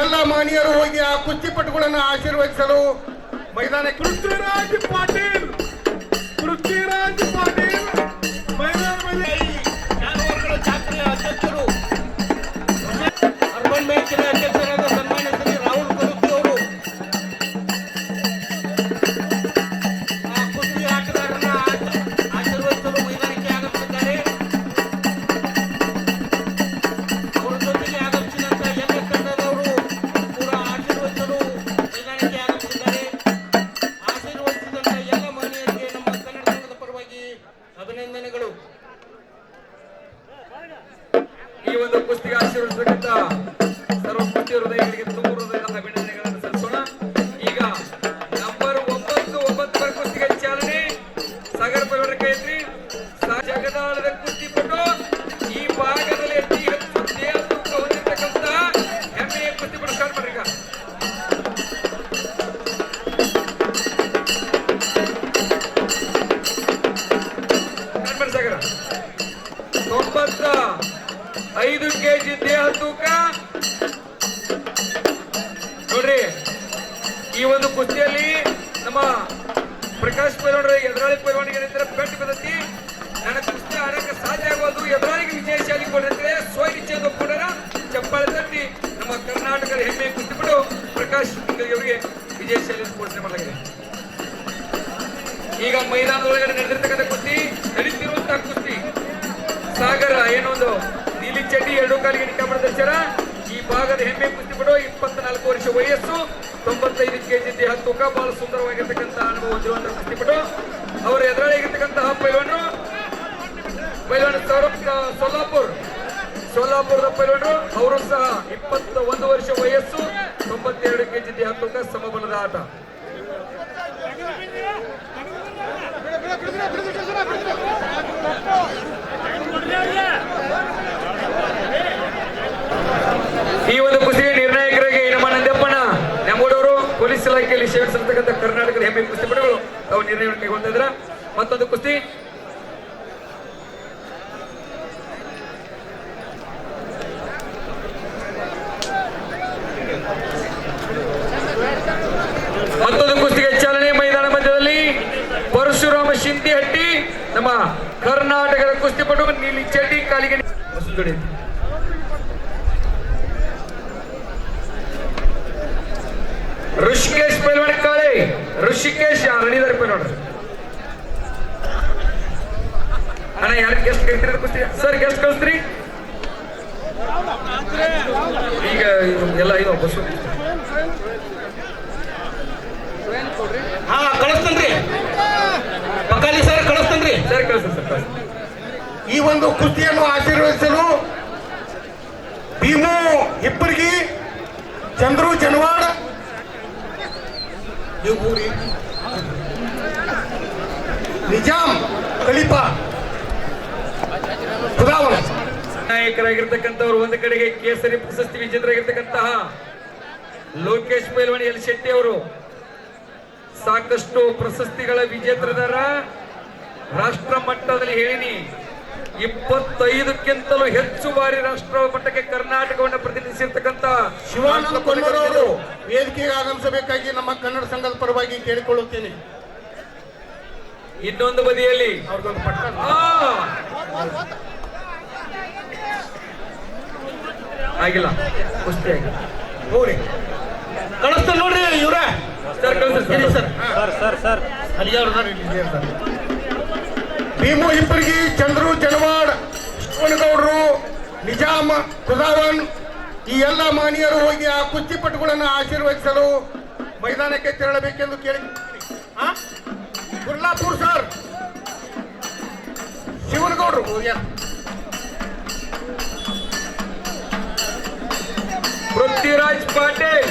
ಎಲ್ಲ ಮಾನ್ಯರು ಹೋಗಿ ಆ ಕುಸ್ತಿಪಟುಗಳನ್ನು ಆಶೀರ್ವದಿಸಲು ಮೈದಾನಕ್ಕೆ ಪೃಥ್ವಿರಾಜ್ ಪಾಟೀಲ್ ಪೃಥ್ವಿರಾಜ್ ಪಾಟೀಲ್. ಐದು ಕೆಜಿ ದೇಹ ತೂಕ. ನೋಡ್ರಿ, ಈ ಒಂದು ಕುಸ್ತಿಯಲ್ಲಿ ನಮ್ಮ ಪ್ರಕಾಶ್ ಪೈಲವಾಡ್ರ ಎದುರಾಳಿ ಪೈಲವಾಣಿಗೆ ಪೆಟ್ಟು ಬಿದ್ದತಿ ನನ್ನ ಕುಸ್ತಿ ಆಡಕ್ಕೆ ಸಾಧ್ಯ ಆಗೋದು ಎದುರಾಳಿಗೆ ವಿಜಯಶಾಲಿ ಕೊಡಿದ್ರೆ ಸ್ವ ಇಚ್ಛೆಯಿಂದ ಕೊಡರ ಚಪ್ಪಾಳೆ ತಟ್ಟಿ ನಮ್ಮ ಕರ್ನಾಟಕದ ಹೆಮ್ಮೆ ಕುಸ್ತಿಬಿಟ್ಟು ಪ್ರಕಾಶ್ ಅವರಿಗೆ ವಿಜಯಶಾಲಿ ಘೋಷಣೆ ಮಾಡಲಾಗಿದೆ. ಈಗ ಮೈದಾನದೊಳಗಡೆ ನಡೆದಿರ್ತಕ್ಕಂಥ ಕುಸ್ತಿ, ನಡೀತಿರುವಂತಹ ಕುಸ್ತಿ, ಸಾಗರ ಏನೊಂದು ಚಡ್ಡಿ ಎರಡು ಕಾಲಿಗೆ ನಿಕ್ಕಾಪಡ ಚರ ಈ ಭಾಗದ ಹೆಮ್ಮೆ ಕುಸ್ತಿಪಟು ಇಪ್ಪತ್ನಾಲ್ಕು ವರ್ಷ ವಯಸ್ಸು, ತೊಂಬತ್ತೈದು ಕೆಜಿ ದೇಹ ತೂಕ ಬಹಳ ಸುಂದರವಾಗಿರ್ತಕ್ಕಂಥ ಅನುಭವ ಹೊಂದಿರುವಂತಹ ಕುಸ್ತಿಪಟು ಅವರ ಎದುರಾಳಿಗಿರ್ತಕ್ಕಂತಹ ಪೈಲ್ವಾನರು, ಪೈಲ್ವಾನ ಸೋಲಾಪುರ್ ಸೋಲಾಪುರದ ಪೈಲ್ವಾನರು, ಅವರು ಸಹ ಇಪ್ಪತ್ತ ಒಂದು ವರ್ಷ ವಯಸ್ಸು, ತೊಂಬತ್ತೆರಡು ಕೆಜಿ ದೇಹ ತೂಕ ಸಮಬಲದ ಆಟ. ನಿರ್ಣಯವನ್ನು ಕೈಗೊಂಡಿದ್ರ ಮತ್ತೊಂದು ಕುಸ್ತಿ. ಮತ್ತೊಂದು ಕುಸ್ತಿಗೆ ಚಾಲನೆ ಮೈದಾನ ಮಧ್ಯದಲ್ಲಿ ಪರಶುರಾಮ ಶಿಂದಿಹಟ್ಟಿ, ನಮ್ಮ ಕರ್ನಾಟಕದ ಕುಸ್ತಿಪಟು ನೀಲಿ ಚಡ್ಡಿ ಕಾಲಿಗೆ ಸುತ್ತುಡಿ. ಋಷಿಕೇಶ್ ಪೈಲ್ವಾನ್ ಕಾಳೆ ಋಷಿಕೇಶ್ ರಣಿದಾರಿ ನೋಡ್ರಿ. ಅಣ್ಣ ಯಾರು ಗೆಸ್ಟ್ ಕರಿತೀರಿ ಕುಸ್ತಿ ಸರ್ ಗೆಸ್ಟ್ ಕಳಿಸ್ತೀರಿ? ಈಗ ಎಲ್ಲ ಇದು ಬಸ್. ಹಾ ಕಳಿಸ್ತೇನ್ರಿ. ಬಕಾಲಿ ಸರ್ ಕಳಿಸ್ತೇನ್ರಿ. ಸರ್ ಕಳಿಸ್ತೀನಿ ಸರ್ ಈ ಒಂದು ಕುಸ್ತಿಯನ್ನು ಆಶೀರ್ವದಿಸಲು ಭೀಮು ಇಬ್ಬರಿಗೆ ಚಂದ್ರು ಜನವಾಡ ನಿಜಾಮ್ ಖುದಾವನ್ ನಾಯಕರಾಗಿರ್ತಕ್ಕಂಥವ್ರು ಒಂದು ಕಡೆಗೆ ಕೇಸರಿ ಪ್ರಶಸ್ತಿ ವಿಜೇತರಾಗಿರ್ತಕ್ಕಂತಹ ಲೋಕೇಶ್ ಮೇಲ್ವಣಿ ಎಲ್ ಶೆಟ್ಟಿ ಅವರು. ಸಾಕಷ್ಟು ಪ್ರಶಸ್ತಿಗಳ ವಿಜೇತರದಾರ. ರಾಷ್ಟ್ರ ಮಟ್ಟದಲ್ಲಿ ಹೇಳಿನಿ. ಇಪ್ಪತ್ತೈದಕ್ಕಿಂತಲೂ ಹೆಚ್ಚು ಬಾರಿ ರಾಷ್ಟ್ರ ಮಟ್ಟಕ್ಕೆ ಕರ್ನಾಟಕವನ್ನು ಪ್ರತಿನಿಧಿಸಿರ್ತಕ್ಕಂಥ ಶಿವಾನಂದ ವೇದಿಕೆಗೆ ಆಗಮಿಸಬೇಕಾಗಿ ನಮ್ಮ ಕನ್ನಡ ಸಂಘದ ಪರವಾಗಿ ಕೇಳಿಕೊಳ್ಳುತ್ತೇನೆ. ಇನ್ನೊಂದು ಬದಿಯಲ್ಲಿ! ಆಗಿಲ್ಲ. ಕುಸ್ತಿ ಆಗಿಲ್ಲ. ಹೋಗ್ರಿ ಕಳಿಸ್ತೇನೆ ನೋಡ್ರಿ ಇವ್ರ. ಸರ್ ಕಳಿಸ್ತಾರೆ ಸರ್. ಅಲ್ಲಿ ಅವ್ರು ಇದಾರೆ, ಇಲ್ಲಿ ಸರ್. ಭೀಮು ಹಿಪ್ಪರ್ಗಿ ಚಂದ್ರು ಜನವಾಡ್ ಶಿವನಗೌಡರು ನಿಜಾಮ್ ಖುದಾವನ್ ಈ ಎಲ್ಲ ಮಾನ್ಯರು ಹೋಗಿ ಆ ಕುಸ್ತಿಪಟುಗಳನ್ನು ಆಶೀರ್ವದಿಸಲು ಮೈದಾನಕ್ಕೆ ತೆರಳಬೇಕೆಂದು ಕೇಳಿ ಕುರ್ಲಾಪುರ್ ಸರ್. ಶಿವನಗೌಡರು. ಪೃಥ್ವಿರಾಜ್ ಪಾಟೀಲ್.